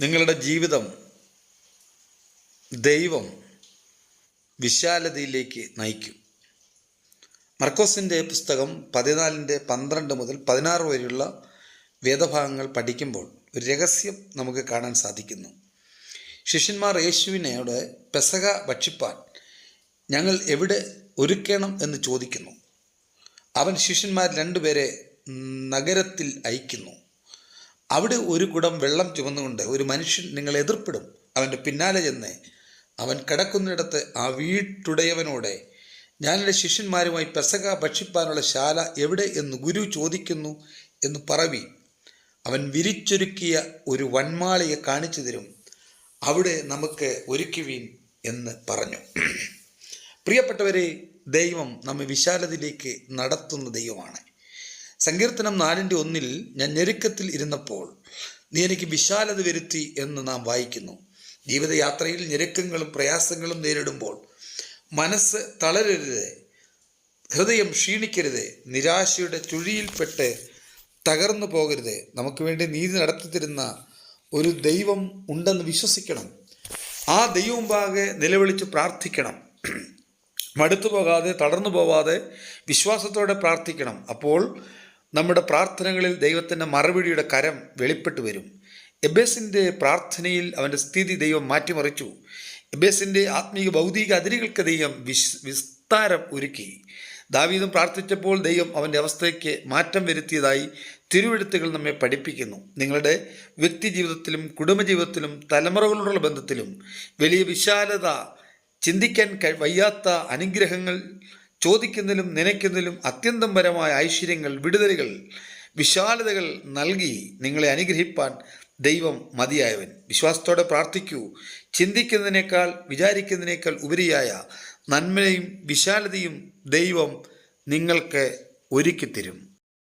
നിങ്ങളുടെ ജീവിതം ദൈവം വിശാലതയിലേക്ക് നയിക്കും. മർക്കോസിന്റെ പുസ്തകം പതിനാലിന്റെ പന്ത്രണ്ട് മുതൽ പതിനാറ് വരെയുള്ള വേദഭാഗങ്ങൾ പഠിക്കുമ്പോൾ ഒരു രഹസ്യം നമുക്ക് കാണാൻ സാധിക്കുന്നു. ശിഷ്യന്മാർ യേശുവിനോട് പെസക ഭക്ഷിപ്പാൻ ഞങ്ങൾ എവിടെ ഒരുക്കണം എന്ന് ചോദിക്കുന്നു. അവൻ ശിഷ്യന്മാർ രണ്ടുപേരെ നഗരത്തിൽ അയക്കുന്നു. അവിടെ ഒരു കുടം വെള്ളം ചുമന്നുകൊണ്ട് ഒരു മനുഷ്യൻ നിങ്ങളെ എതിർപ്പെടും. അവന്റെ പിന്നാലെ ചെന്ന് അവൻ കിടക്കുന്നിടത്ത് ആ വീട്ടുടയവനോടെ ഞാനെന്റെ ശിഷ്യന്മാരുമായി പെസക ഭക്ഷിപ്പാനുള്ള ശാല എവിടെ എന്ന് ഗുരു ചോദിക്കുന്നു എന്ന് പറവി. അവൻ വിരിച്ചൊരുക്കിയ ഒരു വൺമാളിയെ കാണിച്ചു തരും. അവിടെ നമുക്ക് ഒരുക്കുവീൻ എന്ന് പറഞ്ഞു. പ്രിയപ്പെട്ടവരെ ദൈവം നമ്മെ വിശാലതയിലേക്ക് നടത്തുന്ന ദൈവമാണ്. സങ്കീർത്തനം നാലിന്റെ ഒന്നിൽ ഞാൻ ഞെരുക്കത്തിൽ ഇരുന്നപ്പോൾ നീ എനിക്ക് വിശാലത വരുത്തി എന്ന് നാം വായിക്കുന്നു. ജീവിതയാത്രയിൽ ഞെരുക്കങ്ങളും പ്രയാസങ്ങളും നേരിടുമ്പോൾ മനസ്സ് തളരരുത് ഹൃദയം ക്ഷീണിക്കരുത് നിരാശയുടെ ചുഴിയിൽപ്പെട്ട് തകർന്നു പോകരുത്. നമുക്ക് വേണ്ടി നീതി നടത്തിത്തരുന്ന ഒരു ദൈവം ഉണ്ടെന്ന് വിശ്വസിക്കണം. ആ ദൈവം പാകെ നിലവിളിച്ച് പ്രാർത്ഥിക്കണം. മടുത്തു പോകാതെ തളർന്നു പോവാതെ വിശ്വാസത്തോടെ പ്രാർത്ഥിക്കണം. അപ്പോൾ നമ്മുടെ പ്രാർത്ഥനകളിൽ ദൈവത്തിന്റെ മറുപടിയുടെ കരം വെളിപ്പെട്ടു വരും. എബേസിന്റെ പ്രാർത്ഥനയിൽ അവന്റെ സ്ഥിതി ദൈവം മാറ്റിമറിച്ചു. എബേസിന്റെ ആത്മീയ ഭൗതിക അതിരുകൾക്ക് ദൈവം വിശ് വിസ്താരം ഒരുക്കി. ദാവീദും പ്രാർത്ഥിച്ചപ്പോൾ ദൈവം അവന്റെ അവസ്ഥയ്ക്ക് മാറ്റം വരുത്തിയതായി തിരുവെഴുത്തുകൾ നമ്മെ പഠിപ്പിക്കുന്നു. നിങ്ങളുടെ വ്യക്തി ജീവിതത്തിലും കുടുംബജീവിതത്തിലും തലമുറകളോടുള്ള ബന്ധത്തിലും വലിയ വിശാലത ചിന്തിക്കാൻ വയ്യാത്ത അനുഗ്രഹങ്ങൾ ചോദിക്കുന്നതിലും നനയ്ക്കുന്നതിലും അത്യന്തം പരമായ ഐശ്വര്യങ്ങൾ വിടുതലുകൾ വിശാലതകൾ നൽകി നിങ്ങളെ അനുഗ്രഹിപ്പാൻ ദൈവം മതിയായവൻ. വിശ്വാസത്തോടെ പ്രാർത്ഥിക്കൂ. ചിന്തിക്കുന്നതിനേക്കാൾ വിചാരിക്കുന്നതിനേക്കാൾ ഉപരിയായ നന്മയും വിശാലതയും ദൈവം നിങ്ങൾക്ക് ഒരുക്കിത്തരും.